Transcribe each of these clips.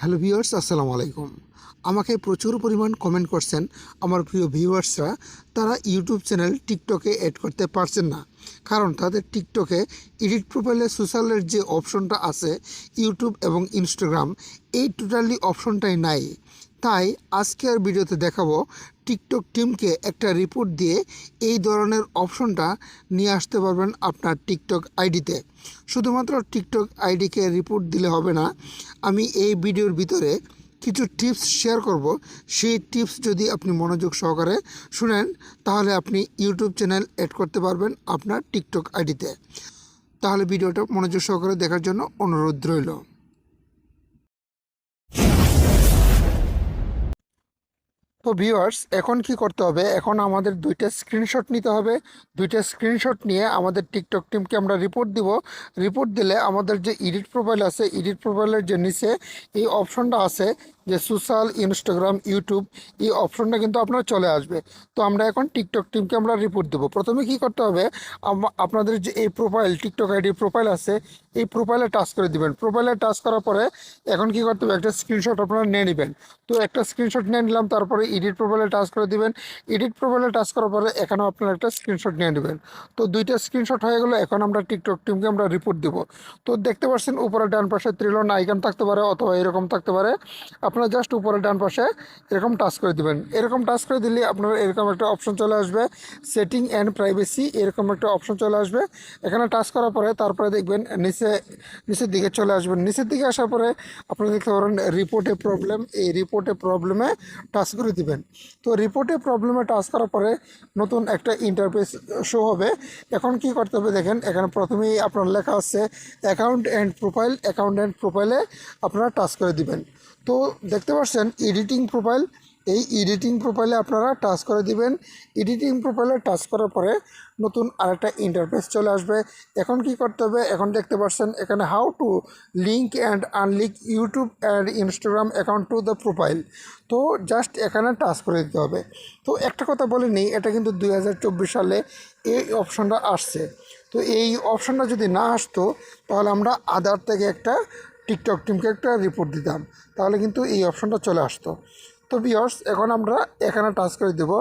Hello viewers, আসসালামু আলাইকুম। আমাকে প্রচুর পরিমাণ কমেন্ট করছেন আমার প্রিয় ভিউয়ার্সরা। তারা ইউটিউব চ্যানেল টিকটকে অ্যাড করতে পারছেন না। কারণ তাদের টিকটকে এডিট প্রোফাইলে সোশ্যালের যে অপশনটা আছে ইউটিউব এবং ইনস্টাগ্রাম এই টোটালি অপশনটাই নাই। তাই আজকের ভিডিওতে দেখাবো টিকটক টিমকে একটা রিপোর্ট দিয়ে এই ধরনের অপশনটা নিয়ে আসতে পারবেন আপনার টিকটক আইডিতে। শুধুমাত্র টিকটক আইডিকে রিপোর্ট দিলে হবে না, আমি এই ভিডিওর ভিতরে কিছু টিপস শেয়ার করব। সেই টিপস যদি আপনি মনোযোগ সহকারে শুনেন, তাহলে আপনি ইউটিউব চ্যানেল অ্যাড করতে পারবেন আপনার টিকটক আইডিতে। তাহলে ভিডিওটা মনোযোগ সহকারে দেখার জন্য অনুরোধ রইল। তো ভিউয়ার্স এখন কি করতে হবে? এখন আমাদের দুইটা স্ক্রিনশট নিতে হবে। দুইটা স্ক্রিনশট নিয়ে আমাদের টিকটক টিমকে আমরা রিপোর্ট দিব। রিপোর্ট দিলে আমাদের যে এডিট প্রোফাইল আছে এডিট প্রোফাইলের যে নিচে এই অপশনটা আছে যে সোশ্যাল, ইনস্টাগ্রাম, ইউটিউব, এই অপশনটা কিন্তু আপনার চলে আসবে। তো আমরা এখন টিকটক টিমকে আমরা রিপোর্ট দেবো। প্রথমে কি করতে হবে? আপনাদের যে এই প্রোফাইল টিকটক আইডি প্রোফাইল আছে, এই প্রোফাইলে টাচ করে দিবেন। প্রোফাইলে টাচ করার পরে এখন কি করতে হবে? একটা স্ক্রিনশট আপনারা নিয়ে নেবেন। তো একটা স্ক্রিনশট নিয়ে নিলাম, তারপরে এডিট প্রোফাইলে টাচ করে দিবেন। এডিট প্রোফাইলে টাচ করার পরে এখানেও আপনারা একটা স্ক্রিনশট নিয়ে নেবেন। তো দুইটা স্ক্রিনশট হয়ে গেলো, এখন আমরা টিকটক টিমকে আমরা রিপোর্ট দেবো। তো দেখতে পাচ্ছেন, উপরে ডান পাশে ত্রিলন আইকন থাকতে পারে অথবা এরকম থাকতে পারে। আপনারা জাস্ট উপরে ডান পাশে এরকম টাচ করে দিবেন। এরকম টাচ করে দিলে আপনার এরকম একটা অপশন চলে আসবে। সেটিং অ্যান্ড প্রাইভেসি এরকম একটা অপশন চলে আসবে। এখানে টাচ করার পরে তারপরে দেখবেন নিচে, নিচের দিকে চলে আসবেন। নিচের দিকে আসার পরে আপনারা দেখতে পারেন রিপোর্টে প্রবলেম এই রিপোর্টে প্রবলেমে টাচ করে দিবেন। তো রিপোর্টে প্রবলেমে টাচ করার পরে নতুন একটা ইন্টারফেস শো হবে। এখন কি করতে হবে দেখেন, এখানে প্রথমেই আপনার লেখা আছে account and profile account and প্রোফাইলে আপনারা টাচ করে দিবেন। তো দেখতে পাচ্ছেন এডিটিং প্রোফাইল এই এডিটিং প্রোফাইলে আপনারা টাচ করে দিবেন। এডিটিং প্রোফাইলে টাচ করার পরে নতুন আরেকটা ইন্টারফেস চলে আসবে। এখন কি করতে হবে? এখন দেখতে পাচ্ছেন, এখানে how to link and unlink YouTube and Instagram account to the profile তো জাস্ট এখানে টাচ করে দিতে হবে। তো একটা কথা বলে নিই, এটা কিন্তু দু হাজার চব্বিশ সালে এই অপশনটা আসছে। তো এই অপশনটা যদি না আসতো, তাহলে আমরা আদার থেকে একটা টিকটক টিমকে একটা রিপোর্ট দিতাম, তাহলে কিন্তু এই অপশনটা চলে আসতো। তো বিয়ার্স এখন আমরা এখানে টাচ করে দেব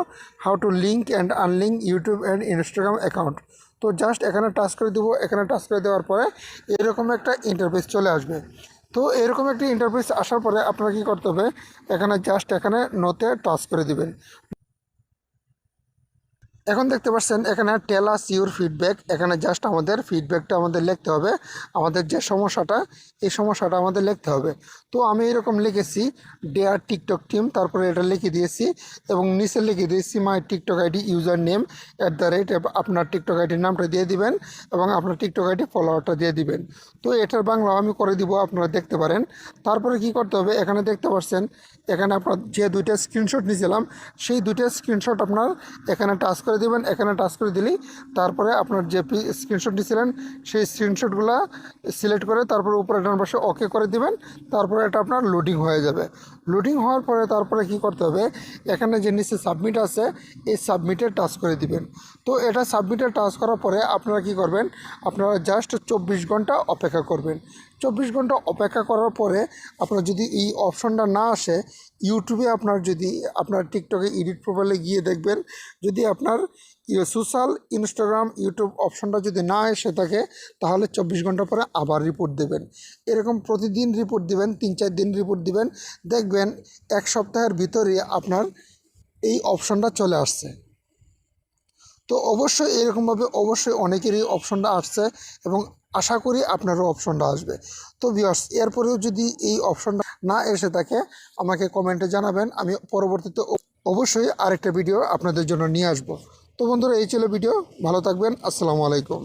how to link and unlink YouTube and Instagram account তো জাস্ট এখানে টাচ করে দেবো, এখানে টাচ করে দেওয়ার পরে এরকম একটা ইন্টারফেস চলে আসবে। তো এরকম একটা ইন্টারফেস আসার পরে আপনার কী করতে হবে? এখানে জাস্ট এখানে নোতে টাচ করে দিবেন। এখন দেখতে পাচ্ছেন, এখানে টেলাস ইউর ফিডব্যাক এখানে জাস্ট আমাদের ফিডব্যাকটা আমাদের লিখতে হবে। আমাদের যে সমস্যাটা, এই সমস্যাটা আমাদের লিখতে হবে। তো আমি এরকম লিখেছি ডেয়ার টিকটক টিম তারপরে এটা লিখে দিয়েছি এবং নিচে লিখে দিয়েছি my TikTok ID username at the rate আপনার টিকটক আইডির নামটা দিয়ে দিবেন এবং আপনার টিকটক আইডি ফলোয়ারটা দিয়ে দিবেন। তো এটার বাংলা আমি করে দিব, আপনারা দেখতে পারেন। তারপরে কি করতে হবে, এখানে দেখতে পাচ্ছেন, এখানে আপনার যে দুইটা স্ক্রিনশট নিয়েছিলাম, সেই দুইটা স্ক্রিনশট আপনার এখানে টাচ করে দিবেন, এখানে টাচ করে দিলেই তারপরে আপনার যে স্ক্রিনশট নিয়েছিলেন সেই স্ক্রিনশটগুলো সিলেক্ট করে তারপরে উপরে ডান পাশে ওকে করে দিবেন, তারপরে এটা আপনার লোডিং হয়ে যাবে। লোডিং হওয়ার পরে তারপরে কি করতে হবে? এখানে যে নিচে সাবমিট আছে, এই সাবমিটে টাচ করে দিবেন। তো এটা সাবমিটে টাচ করার পরে আপনারা কি করবেন? আপনারা জাস্ট চব্বিশ ঘণ্টা অপেক্ষা করবেন। চব্বিশ ঘণ্টা অপেক্ষা করার পরে আপনার যদি এই অপশনটা না আসে ইউটিউবে আপনার যদি, আপনার টিকটকে এডিট প্রোফাইলে গিয়ে দেখবেন, যদি আপনার সোশ্যাল ইনস্টাগ্রাম, ইউটিউব অপশনটা যদি না এসে থাকে, তাহলে চব্বিশ ঘণ্টা পরে আবার রিপোর্ট দেবেন। এরকম প্রতিদিন রিপোর্ট দিবেন, তিন চার দিন রিপোর্ট দিবেন। দেখবেন এক সপ্তাহের ভিতরে আপনার এই অপশনটা চলে আসছে। তো অবশ্যই এরকমভাবে অবশ্যই অনেকেরই অপশনটা আসছে এবং আশা করি আপনারও অপশনটা আসবে। তো ভিওর্স এরপরেও যদি এই অপশনটা না এসে থাকে, আমাকে কমেন্টে জানাবেন। আমি পরবর্তীতে অবশ্যই আরেকটা ভিডিও আপনাদের জন্য নিয়ে আসব। তো বন্ধুরা, এই ছিল ভিডিও ভালো থাকবেন। আসসালামু আলাইকুম।